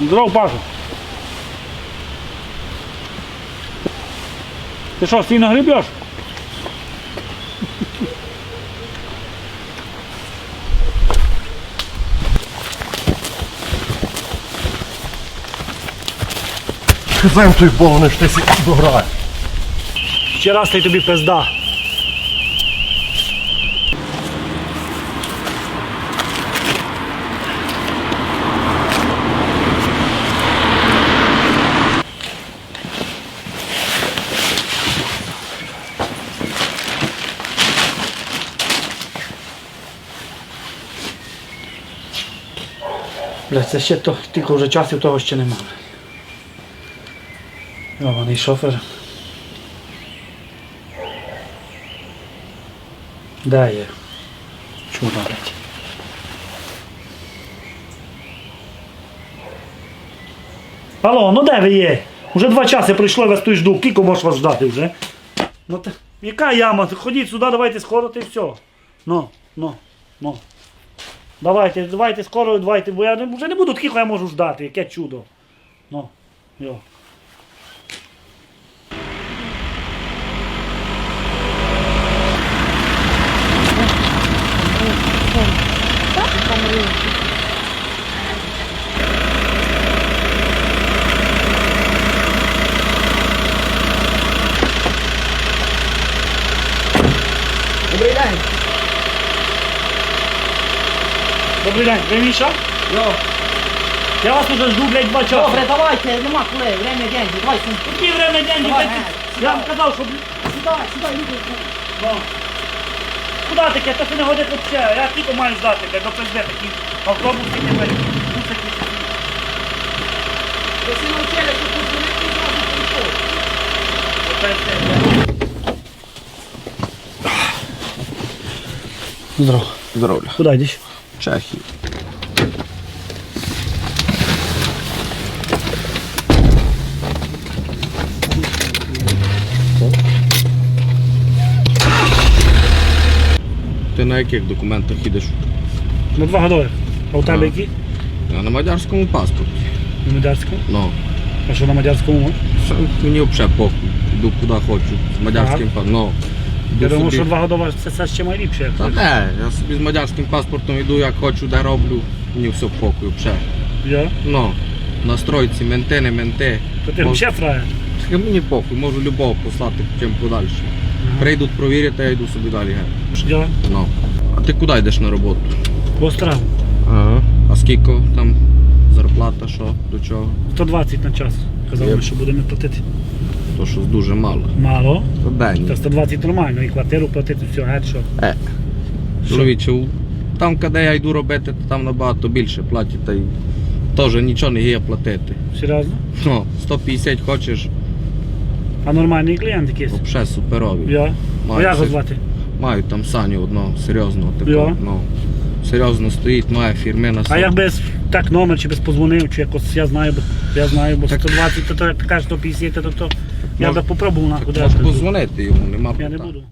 Здоров, Паша. Ти що, стійно гребеш? Казав той Бог, що ти сі дограє. Ще раз й тобі пизда. Бля, це ще то, тільки вже часів того ще немає. Йований шофер. Де є? Чудо, блядь. Алло, ну де ви є? Уже два часи пройшло, я вас тут жду. Кілько можеш вас ждати вже? Ну та, яка яма? Ходіть сюди, давайте скоро й все. Ну, ну, ну. Давайте, давайте скоро, давайте, бо я не- вже не буду таких, я можу ждати, яке чудо. Ну, йо. Добрий день. Добрий день, ви Міша? Йо. Я вас уже жду, блядь, два часа. Добре, давайте, нема коли, время деньги, давай сумку. Які время деньги, Давай, блядь? е, Я вам казав, що... Сідай, сідай, люди. Ну. Куди таке? То це не годить взагалі. Я тільки маю здати, блядь, до пизде такі автобуси, такі, блядь, буси такі. Ви всі навчили, що позвонити і зразу прийшов. До пизде, блядь. Здорово. Здоров'я. Куди йдеш? Чехії. Ти на яких документах їдеш? На два годових. А у тебе які? Я на мадярському паспорті. На мадярському? Ну, А що на мадярському? все, мені взагалі похуй. Йду куди хочу. З мадярським паспортом. Ну, Я йду думав, собі. що два годових це, це ще найліпше. як Та не, я собі з мадярським паспортом йду, як хочу, де роблю. Мені все похуй, взагалі. Я? Ну, настройці, менти, не менти. То ти Мож- ще фраєр. Мені похуй, можу любого послати чим подальше. Прийдуть провірять, а я йду собі далі. Я? Ну. А ти куди йдеш на роботу? В Острову. Ага. А скільки там зарплата, що, до чого? 120 на час. Казали, Є. що будемо платити. То щось дуже мало. Мало. То день. Та 120 нормально, і квартиру платити, все, геть що. Е. Чоловіче, там, де я йду робити, то там набагато більше платять, та й теж нічого не є платити. Серйозно? Ну, 150 хочеш, А нормальний клієнт якийсь? взагалі суперові. Я. А як його звати? Маю там Саню одного серйозного такого. Серйозно стоїть, має фірмина. А як без так номер чи без позвонив, чи якось я знаю, бо я знаю, бо 120, то, то як ти кажеш 150, то, то я б би попробував нахуй. Може позвонити йому, нема Я не питань. буду.